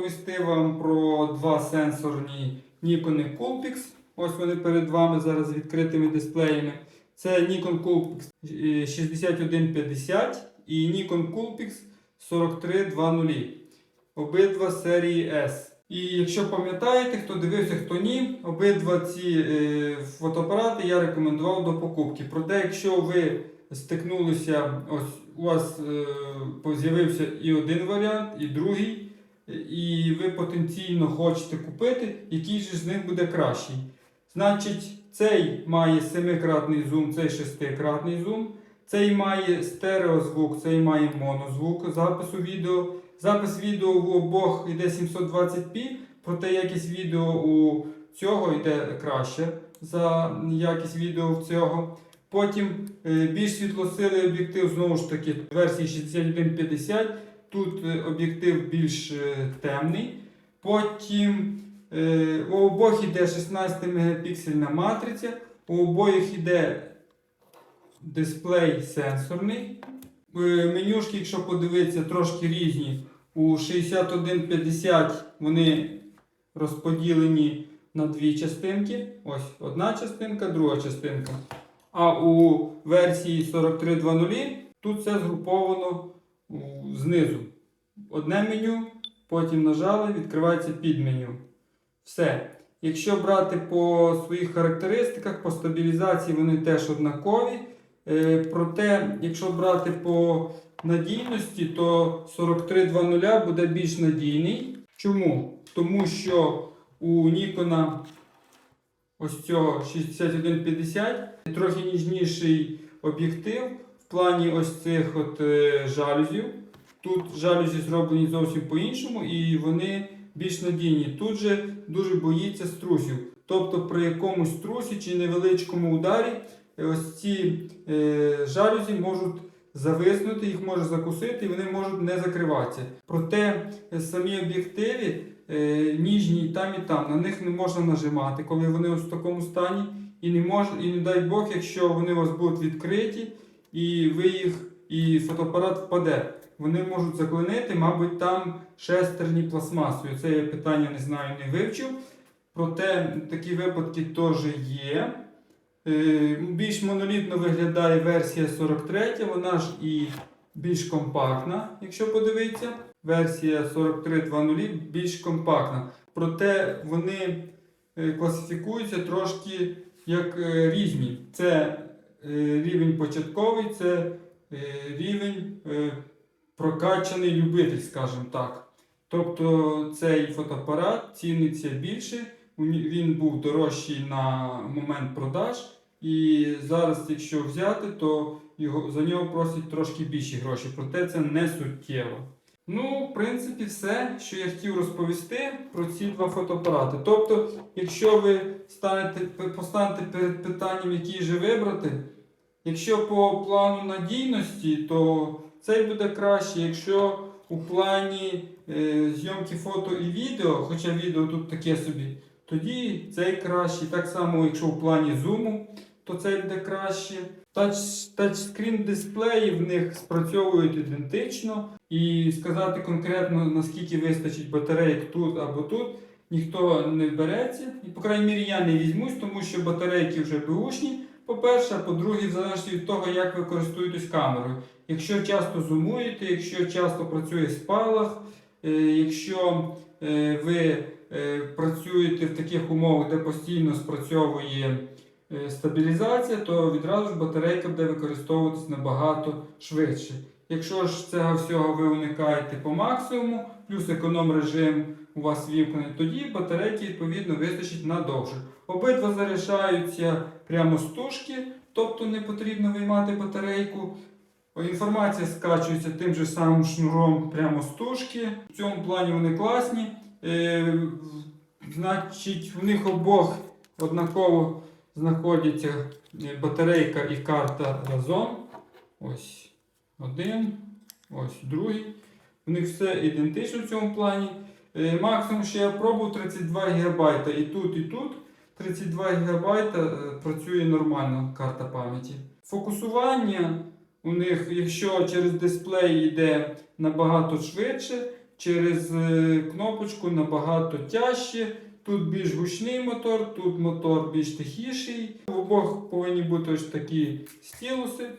розповісти вам про два сенсорні Nikon Coolpix. Ось вони перед вами зараз з відкритими дисплеями. Це Nikon Coolpix е, 6150 і Nikon Coolpix 4320. Обидва серії S. І якщо пам'ятаєте, хто дивився, хто ні, обидва ці е, фотоапарати я рекомендував до покупки. Проте, якщо ви стикнулися, ось у вас е, з'явився і один варіант, і другий, е, і ви потенційно хочете купити, який же з них буде кращий. Значить, цей має 7-кратний зум, цей 6-кратний зум. Цей має стереозвук, цей має монозвук запису відео. Запис відео у обох йде 720p, проте якість відео у цього йде краще за якість відео в цього. Потім е, більш світлосилий об'єктив, знову ж таки, версії 6150. Тут е, об'єктив більш е, темний. Потім е, у обох йде 16 мегапіксельна матриця, у обоїх йде дисплей сенсорний. Менюшки, якщо подивитися, трошки різні. У 6150 вони розподілені на дві частинки. Ось одна частинка, друга частинка. А у версії 4320 тут все згруповано знизу. Одне меню, потім нажали, відкривається підменю. Все. Якщо брати по своїх характеристиках, по стабілізації вони теж однакові. Е, Проте, якщо брати по надійності, то 4320 буде більш надійний. Чому? Тому що у Nikon ось цього 6150 трохи ніжніший об'єктив плані ось цих от е, жалюзів. Тут жалюзі зроблені зовсім по-іншому і вони більш надійні. Тут же дуже боїться струсів. Тобто при якомусь струсі чи невеличкому ударі е, ось ці е, жалюзі можуть зависнути, їх може закусити і вони можуть не закриватися. Проте е, самі об'єктиви е, ніжні там і там, на них не можна нажимати, коли вони ось в такому стані. І не мож, і не дай Бог, якщо вони у вас будуть відкриті, і ви їх, і фотоапарат впаде. Вони можуть заклинити, мабуть, там шестерні пластмасою. Це я питання не знаю, не вивчив. Проте такі випадки теж є. Е, Більш монолітно виглядає версія 43, вона ж і більш компактна, якщо подивитися. Версія 43.2.0 більш компактна. Проте вони е, класифікуються трошки як е, різні. Це рівень початковий, це е, рівень е, прокачаний любитель, скажімо так. Тобто цей фотоапарат ціниться більше, він був дорожчий на момент продаж. І зараз, якщо взяти, то його, за нього просять трошки більші гроші, проте це не суттєво. Ну, в принципі, все, що я хотів розповісти про ці два фотоапарати. Тобто, якщо ви станете, постанете перед питанням, який же вибрати, якщо по плану надійності, то цей буде краще. Якщо у плані е, зйомки фото і відео, хоча відео тут таке собі, тоді цей кращий. Так само, якщо у плані зуму, то цей буде краще. Тач, тачскрін дисплеї в них спрацьовують ідентично. І сказати конкретно, наскільки вистачить батарейок тут або тут, ніхто не береться. І, по крайній мірі, я не візьмусь, тому що батарейки вже беушні. По-перше, по-друге, в залежності від того, як ви користуєтесь камерою. Якщо часто зумуєте, якщо часто працює спалах, е, якщо е, ви е, працюєте в таких умовах, де постійно спрацьовує стабілізація, то відразу ж батарейка буде використовуватись набагато швидше. Якщо ж цього всього ви уникаєте по максимуму, плюс економ режим у вас вімкнений, тоді батарейки відповідно вистачить надовше. Обидва заряджаються прямо з тушки, тобто не потрібно виймати батарейку. Інформація скачується тим же самим шнуром прямо з тушки. В цьому плані вони класні. Е, значить, в них обох однаково знаходяться е, батарейка і карта разом. Ось один, ось другий. У них все ідентично в цьому плані. Е, Максимум, що я пробував 32 ГБ і тут, і тут. 32 ГБ е, працює нормально карта пам'яті. Фокусування у них, якщо через дисплей йде набагато швидше, через кнопочку набагато тяжче. Тут більш гучний мотор, тут мотор більш тихіший. В обох повинні бути ось такі стілуси.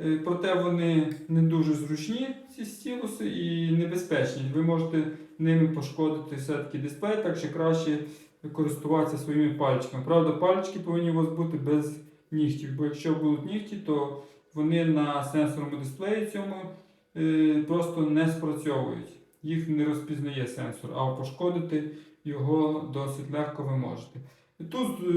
Е, Проте вони не дуже зручні, ці стілуси, і небезпечні. Ви можете ними пошкодити все-таки дисплей, так що краще користуватися своїми пальчиками. Правда, пальчики повинні у вас бути без нігтів, бо якщо будуть нігті, то вони на сенсорному дисплеї цьому е, просто не спрацьовують. Їх не розпізнає сенсор, а пошкодити його досить легко ви можете. Тут е,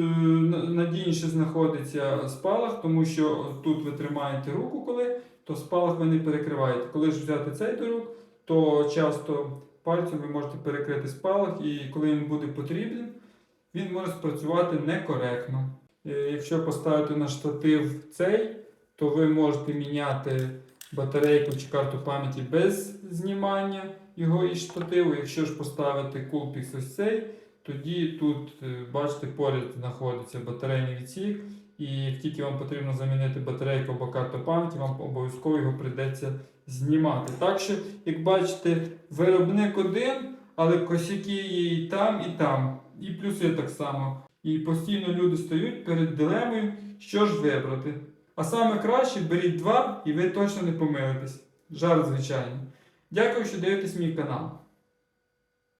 надійніше знаходиться спалах, тому що тут ви тримаєте руку, коли, то спалах ви не перекриваєте. Коли ж взяти цей до рук, то часто пальцем ви можете перекрити спалах, і коли він буде потрібен, він може спрацювати некоректно. Е, Якщо поставити на штатив цей, то ви можете міняти батарейку чи карту пам'яті без знімання його із штативу. Якщо ж поставити Coolpix ось цей, тоді тут, е, бачите, поряд знаходиться батарейний відсік. І як тільки вам потрібно замінити батарейку або карту пам'яті, вам обов'язково його прийдеться знімати. Так що, як бачите, виробник один, але косяки є і там, і там. І плюси так само. І постійно люди стають перед дилемою, що ж вибрати. А саме краще беріть два, і ви точно не помилитесь. Жарт, звичайно. Дякую, що дивитесь мій канал.